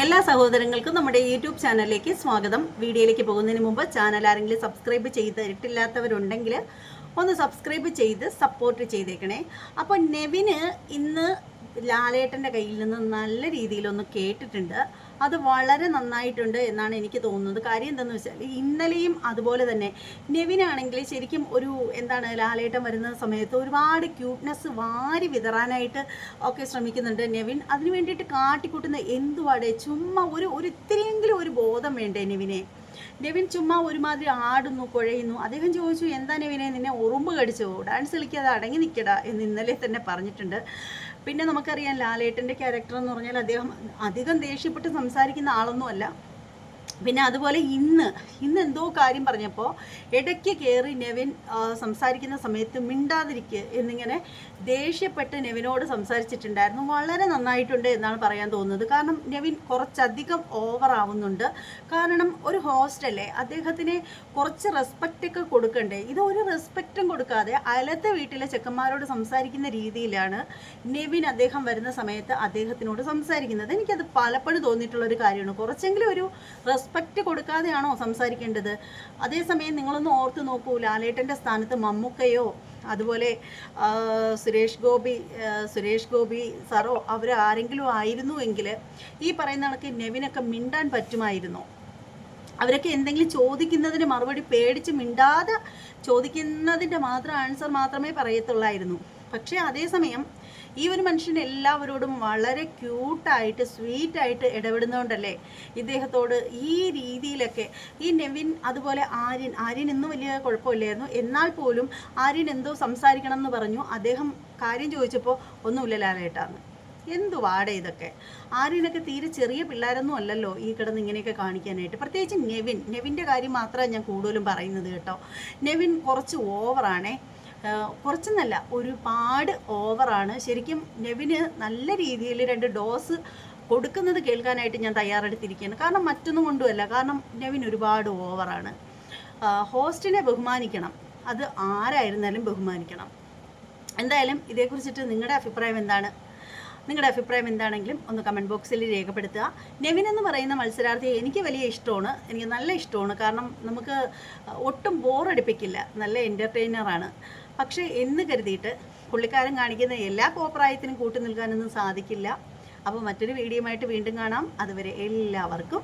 എല്ലാ സഹോദരങ്ങൾക്കും നമ്മുടെ യൂട്യൂബ് ചാനലിലേക്ക് സ്വാഗതം. വീഡിയോയിലേക്ക് പോകുന്നതിന് മുമ്പ് ചാനൽ ആരെങ്കിലും സബ്സ്ക്രൈബ് ചെയ്തിട്ടില്ലാത്തവരുണ്ടെങ്കിൽ ഒന്ന് സബ്സ്ക്രൈബ് ചെയ്ത് സപ്പോർട്ട് ചെയ്തേക്കണേ. അപ്പോൾ നെവിന് ഇന്ന് ലാലേട്ടന്റെ കയ്യിൽ നിന്ന് നല്ല രീതിയിലൊന്ന് കേട്ടിട്ടുണ്ട്. അത് വളരെ നന്നായിട്ടുണ്ട് എന്നാണ് എനിക്ക് തോന്നുന്നത്. കാര്യം എന്താണെന്ന് വെച്ചാൽ ഇന്നലെയും അതുപോലെ തന്നെ. നെവിനാണെങ്കിൽ ശരിക്കും ഒരു എന്താണ് ലാലേട്ടം വരുന്ന സമയത്ത് ഒരുപാട് ക്യൂട്ട്നെസ് വാരി വിതറാനായിട്ട് ഒക്കെ ശ്രമിക്കുന്നുണ്ട് നെവിൻ. അതിന് വേണ്ടിയിട്ട് കാട്ടിക്കൂട്ടുന്ന എന്തുവാടെ? ചുമ്മാ ഒരു ഒരു ഇത്തിരിയെങ്കിലും ഒരു ബോധം വേണ്ടേ നെവിനെ? നെവിൻ ചുമ്മാ ഒരുമാതിരി ആടുന്നു കുഴയുന്നു. അദ്ദേഹം ചോദിച്ചു എന്താ നെവിനെ നിന്നെ ഉറുമ്പ് കടിച്ചോ? ഡാൻസ് കളിക്കാതെ അടങ്ങി നിൽക്കടാ എന്ന് ഇന്നലെ തന്നെ പറഞ്ഞിട്ടുണ്ട്. പിന്നെ നമുക്കറിയാം ലാലേട്ടന്റെ ക്യാരക്ടർ എന്ന് പറഞ്ഞാൽ അദ്ദേഹം അധികം ദേഷ്യപ്പെട്ട് സംസാരിക്കുന്ന ആളൊന്നുമല്ല. പിന്നെ അതുപോലെ ഇന്ന് ഇന്ന് എന്തോ കാര്യം പറഞ്ഞപ്പോൾ ഇടയ്ക്ക് കയറി നെവിൻ സംസാരിക്കുന്ന സമയത്ത് മിണ്ടാതിരിക്കുക എന്നിങ്ങനെ ദേഷ്യപ്പെട്ട് നെവിനോട് സംസാരിച്ചിട്ടുണ്ടായിരുന്നു. വളരെ നന്നായിട്ടുണ്ട് എന്നാണ് പറയാൻ തോന്നുന്നത്. കാരണം നെവിൻ കുറച്ചധികം ഓവർ ആവുന്നുണ്ട്. കാരണം ഒരു ഹോസ്റ്റല്ലേ അദ്ദേഹത്തിന് കുറച്ച് റെസ്പെക്റ്റൊക്കെ കൊടുക്കണ്ടേ? ഇത് ഒരു റെസ്പെക്റ്റും കൊടുക്കാതെ അയലത്തെ വീട്ടിലെ ചെക്കന്മാരോട് സംസാരിക്കുന്ന രീതിയിലാണ് നെവിൻ അദ്ദേഹം വരുന്ന സമയത്ത് അദ്ദേഹത്തിനോട് സംസാരിക്കുന്നത്. എനിക്കത് പലപ്പോഴും തോന്നിയിട്ടുള്ള ഒരു കാര്യമാണ്. കുറച്ചെങ്കിലും ഒരു റെസ്പെക്റ്റ് കൊടുക്കാതെയാണോ സംസാരിക്കേണ്ടത്? അതേസമയം നിങ്ങളൊന്നും ഓർത്ത് നോക്കൂ ലാലേട്ടന്റെ സ്ഥാനത്ത് മമ്മൂക്കയോ അതുപോലെ സുരേഷ് ഗോപി സുരേഷ് ഗോപി സാറോ അവർ ആരെങ്കിലും ആയിരുന്നു എങ്കിൽ ഈ പറയുന്ന കണക്ക് നെവിനൊക്കെ മിണ്ടാൻ പറ്റുമായിരുന്നോ? അവരൊക്കെ എന്തെങ്കിലും ചോദിക്കുന്നതിന് മറുപടി പേടിച്ച് മിണ്ടാതെ ചോദിക്കുന്നതിന്റെ മാത്രം ആൻസർ മാത്രമേ പറയത്തുള്ളായിരുന്നു. പക്ഷേ അതേസമയം ഈ ഒരു മനുഷ്യൻ എല്ലാവരോടും വളരെ ക്യൂട്ടായിട്ട് സ്വീറ്റായിട്ട് ഇടപെടുന്നതുകൊണ്ടല്ലേ ഇദ്ദേഹത്തോട് ഈ രീതിയിലൊക്കെ ഈ നെവിൻ അതുപോലെ ആര്യൻ ആര്യൻ ഇന്നും വലിയ കുഴപ്പമില്ലായിരുന്നു. എന്നാൽ പോലും ആര്യൻ എന്തോ സംസാരിക്കണം എന്ന് പറഞ്ഞു. അദ്ദേഹം കാര്യം ചോദിച്ചപ്പോൾ ഒന്നുമില്ല ലാലേട്ടാന്ന് എന്തു വാട ഇതൊക്കെ? ആര്യനൊക്കെ തീരെ ചെറിയ പിള്ളേരൊന്നും അല്ലല്ലോ ഈ കിടന്ന് ഇങ്ങനെയൊക്കെ കാണിക്കാനായിട്ട്. പ്രത്യേകിച്ച് നെവിൻ നെവിന്റെ കാര്യം മാത്രമേ ഞാൻ കൂടുതലും പറയുന്നത് കേട്ടോ. നെവിൻ കുറച്ച് ഓവറാണേ കുറച്ചെന്നല്ല ഒരുപാട് ഓവറാണ് ശരിക്കും നെവിന് നല്ല രീതിയിൽ രണ്ട് ഡോസ് കൊടുക്കുന്നത് കേൾക്കാനായിട്ട് ഞാൻ തയ്യാറെടുത്തിരിക്കുകയാണ്. കാരണം മറ്റൊന്നും കൊണ്ടുമല്ല കാരണം നെവിൻ ഒരുപാട് ഓവറാണ് ഹോസ്റ്റിനെ ബഹുമാനിക്കണം. അത് ആരായിരുന്നാലും ബഹുമാനിക്കണം. എന്തായാലും ഇതേക്കുറിച്ചിട്ട് നിങ്ങളുടെ അഭിപ്രായം എന്താണ്? നിങ്ങളുടെ അഭിപ്രായം എന്താണെങ്കിലും ഒന്ന് കമന്റ് ബോക്സിൽ രേഖപ്പെടുത്തുക. നെവിൻ എന്ന് പറയുന്ന മത്സരാർത്ഥിയെ എനിക്ക് വലിയ ഇഷ്ടമാണ്. എനിക്ക് നല്ല ഇഷ്ടമാണ്. കാരണം നമുക്ക് ഒട്ടും ബോറടിപ്പിക്കില്ല നല്ല എന്റർടൈനറാണ് പക്ഷേ എന്ന് കരുതിയിട്ട് പുള്ളിക്കാരൻ കാണിക്കുന്ന എല്ലാ കോപ്രായത്തിനും കൂട്ടു നിൽക്കാനൊന്നും സാധിക്കില്ല. അപ്പോൾ മറ്റൊരു വീഡിയോയുമായിട്ട് വീണ്ടും കാണാം. അതുവരെ എല്ലാവർക്കും